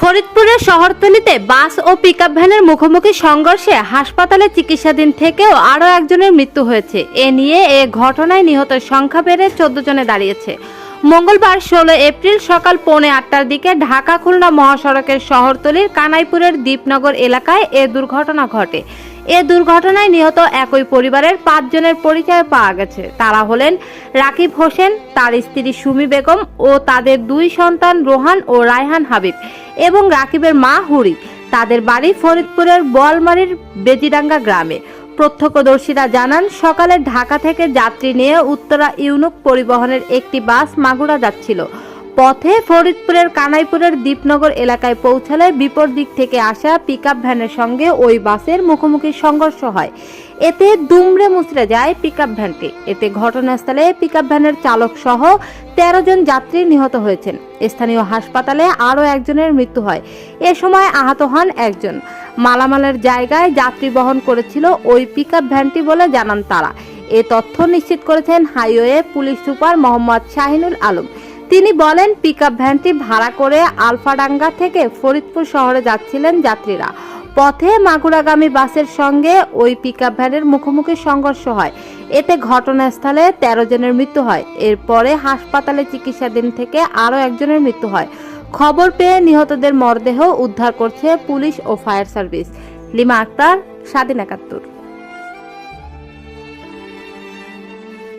ফরিদপুরের শহরতলিতে বাস ও পিকআপ ভ্যানের মুখোমুখি সংঘর্ষে হাসপাতালে চিকিৎসাধীন থেকেও আরও একজনের মৃত্যু হয়েছে। এ নিয়ে এ ঘটনায় নিহতের সংখ্যা বেড়ে চোদ্দ জনে দাঁড়িয়েছে। মঙ্গলবার ষোলো এপ্রিল সকাল পৌনে আটটার দিকে ঢাকা খুলনা মহাসড়কের শহরতলির কানাইপুরের দীপনগর এলাকায় এ দুর্ঘটনা ঘটে। এ দুর্ঘটনায় নিহত একই পরিবারের পাঁচজনের পরিচয় পাওয়া গেছে। তারা হলেন রাকিব হোসেন, তার স্ত্রী সুমি বেগম ও তাদের দুই সন্তান রোহান ও রায়হান হাবিব এবং রাকিবের মা হুরি। তাদের বাড়ি ফরিদপুরের বোয়ালমারির বেজিডাঙ্গা গ্রামে। প্রত্যক্ষদর্শীরা জানান সকালে ঢাকা থেকে যাত্রী নিয়ে উত্তরা ইউনুক পরিবহনের একটি বাস মাগুরা যাচ্ছিল। পথে ফরিদপুরের কানাইপুরের দীপনগর এলাকায় পৌঁছালে বিপরীত দিক থেকে আসা পিকআপ ভ্যানের সঙ্গে ওই বাসের মুখোমুখি সংঘর্ষ হয়। এতে দুমড়ে মুচড়ে যায় পিকআপ ভ্যানটি। এতে ঘটনাস্থলে পিকআপ ভ্যানের চালক সহ তেরো জন যাত্রী নিহত হয়েছেন। স্থানীয় হাসপাতালে আরও একজনের মৃত্যু হয়। এ সময় আহত হন একজন। মালামালের জায়গায় যাত্রী বহন করেছিল ওই পিকআপ ভ্যানটি বলে জানান তারা। এ তথ্য নিশ্চিত করেছেন highway police super Mohammad Shahinul Alam. তিনি বলেন, পিকআপ ভ্যানটি ভাড়া করে আলফাডাঙ্গা থেকে ফরিদপুর শহরে যাচ্ছিলেন যাত্রীরা। পথে মাগুরাগামী বাসের সঙ্গে ওই পিকআপ ভ্যানের মুখোমুখি সংঘর্ষ হয়। এতে ঘটনাস্থলে তেরো জনের মৃত্যু হয়। এরপরে হাসপাতালে চিকিৎসাধীন থেকে আরও একজনের মৃত্যু হয়। খবর পেয়ে নিহতদের মরদেহ উদ্ধার করছে পুলিশ ও ফায়ার সার্ভিস। লিমা আক্তার, স্বাধীন একাত্তর।